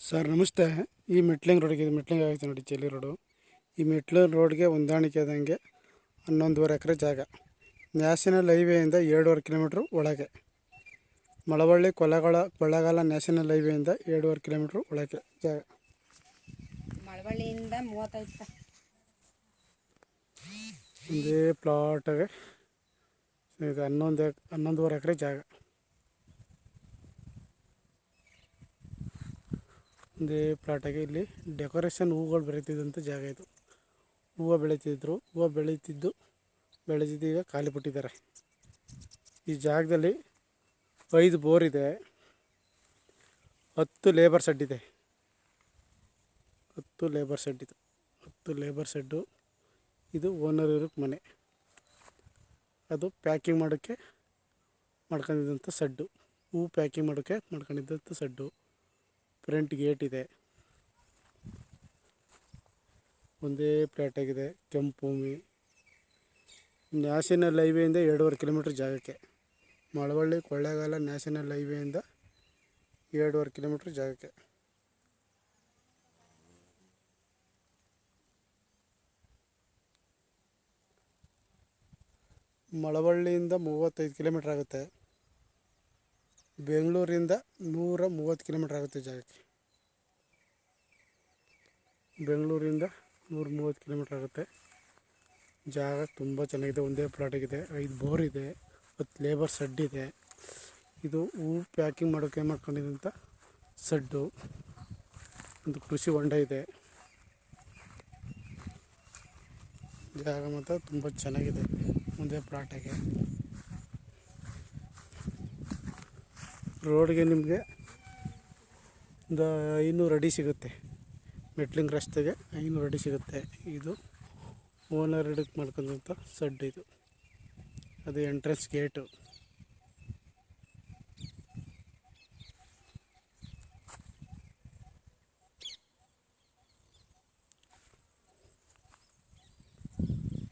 Sir ನಮಸ್ತೆ. ಈ metalling ರೋಡ್ಗೆ ಇದು ಮೆಟ್ಲಿಂಗ್ ಆಗುತ್ತೆ ನೋಡಿ ಚೆಲ್ಲಿ ರೋಡು. ಈ ಮೆಟ್ಲಿಂಗ್ ರೋಡ್ಗೆ ಹೊಂದಾಣಿಕೆ ಆದಂಗೆ ಹನ್ನೊಂದುವರೆ ಎಕರೆ ಜಾಗ. ನ್ಯಾಷನಲ್ ಹೈವೇಯಿಂದ ಎರಡೂವರೆ ಕಿಲೋಮೀಟ್ರ್ ಒಳಗೆ. ಮಳವಳ್ಳಿ ಕೊಲೆಗಳ ಕೊಳ್ಳಗಾಲ ನ್ಯಾಷನಲ್ ಹೈವೇಯಿಂದ ಎರಡೂವರೆ ಕಿಲೋಮೀಟ್ರ್ ಒಳಗೆ ಜಾಗ. ಮಳವಳ್ಳಿಯಿಂದ ಮೂವತ್ತೈದು ಒಂದೇ ಪ್ಲಾಟಾಗೆ ಇದು ಹನ್ನೊಂದು ಹನ್ನೊಂದುವರೆ ಎಕರೆ ಜಾಗ. ಒಂದೇ ಪ್ಲಾಟಾಗೆ ಇಲ್ಲಿ ಡೆಕೋರೇಷನ್ ಹೂಗಳು ಬೆಳೀತಿದ್ದಂಥ ಜಾಗ ಇದು. ಹೂವು ಬೆಳೀತಿದ್ರು, ಹೂವು ಬೆಳೀತಿದ್ದು ಬೆಳೆದಿದ್ದು ಈಗ ಖಾಲಿ ಬಿಟ್ಟಿದ್ದಾರೆ. ಈ ಜಾಗದಲ್ಲಿ ಐದು ಬೋರ್ ಇದೆ, ಹತ್ತು ಲೇಬರ್ ಸೆಡ್ ಇದೆ. ಹತ್ತು ಲೇಬರ್ ಸೆಡ್ ಇದು, ಹತ್ತು ಲೇಬರ್ ಸೆಡ್ಡು ಇದು ಓನರ್ ಇರೋಕ್ಕೆ ಮನೆ. ಅದು ಪ್ಯಾಕಿಂಗ್ ಮಾಡೋಕ್ಕೆ ಮಾಡ್ಕೊಂಡಿದ್ದಂಥ ಸಡ್ಡು ಹೂ ಪ್ಯಾಕಿಂಗ್ ಮಾಡೋಕ್ಕೆ ಮಾಡ್ಕೊಂಡಿದ್ದಂಥ ಸಡ್ಡು ಫ್ರಂಟ್ ಗೇಟ್ ಇದೆ. ಒಂದೇ ಪ್ಲೇಟಾಗಿದೆ ಕೆಂಪು ಭೂಮಿ. ನ್ಯಾಷನಲ್ ಹೈವೇಯಿಂದ ಎರಡೂವರೆ ಕಿಲೋಮೀಟ್ರ್ ಜಾಗಕ್ಕೆ. ಮಳವಳ್ಳಿ, ಕೊಳ್ಳೇಗಾಲ ನ್ಯಾಷನಲ್ ಹೈವೇಯಿಂದ ಎರಡೂವರೆ ಕಿಲೋಮೀಟ್ರ್ ಜಾಗಕ್ಕೆ. ಮಳವಳ್ಳಿಯಿಂದ ಮೂವತ್ತೈದು ಕಿಲೋಮೀಟ್ರ್ ಆಗುತ್ತೆ. ಬೆಂಗಳೂರಿಂದ ನೂರ ಮೂವತ್ತು ಕಿಲೋಮೀಟ್ರ್ ಆಗುತ್ತೆ ಜಾಗಕ್ಕೆ. ಬೆಂಗಳೂರಿಂದ ನೂರ ಮೂವತ್ತು ಕಿಲೋಮೀಟ್ರ್ ಆಗುತ್ತೆ. ಜಾಗ ತುಂಬ ಚೆನ್ನಾಗಿದೆ, ಒಂದೇ ಪ್ಲಾಟಾಗಿದೆ ಐದು ಬೋರ್ ಇದೆ, ಹತ್ತು ಲೇಬರ್ ಸಡ್ ಇದೆ. ಇದು ಹೂ ಪ್ಯಾಕಿಂಗ್ ಮಾಡೋಕೆ ಮಾಡ್ಕೊಂಡಿದ್ದಂಥ ಸಡ್ಡು ಒಂದು ಕೃಷಿ ಹೊಂಡ ಇದೆ. ಜಾಗ ಮಾತ್ರ ತುಂಬ ಚೆನ್ನಾಗಿದೆ, ಒಂದೇ ಪ್ಲಾಟಾಗೆ ರೋಡ್ಗೆ ನಿಮಗೆ ಒಂದು ಐನೂರು ಅಡಿ ಸಿಗುತ್ತೆ. ಮೆಟ್ಲಿಂಗ್ ರಸ್ತೆಗೆ ಐನೂರು ಅಡಿ ಸಿಗುತ್ತೆ. ಇದು ಓನರ್ ಹಿಡಕ್ಕೆ ಮಾಡ್ಕೊಂಡಂಥ ಸಡ್ ಇದು. ಅದು ಎಂಟ್ರೆನ್ಸ್ ಗೇಟು.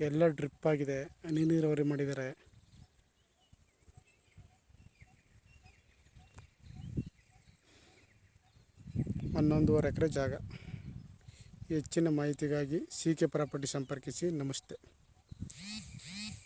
ಎಲ್ಲ ಡ್ರಿಪ್ ಆಗಿದೆ. ಹನಿ ನೀರಾವರಿ ಮಾಡಿದ್ದಾರೆ. ಹನ್ನೊಂದುವರೆ ಎಕರೆ ಜಾಗ. ಹೆಚ್ಚಿನ ಮಾಹಿತಿಗಾಗಿ ಸಿ ಕೆ ಪ್ರಾಪರ್ಟಿ ಸಂಪರ್ಕಿಸಿ. ನಮಸ್ತೆ.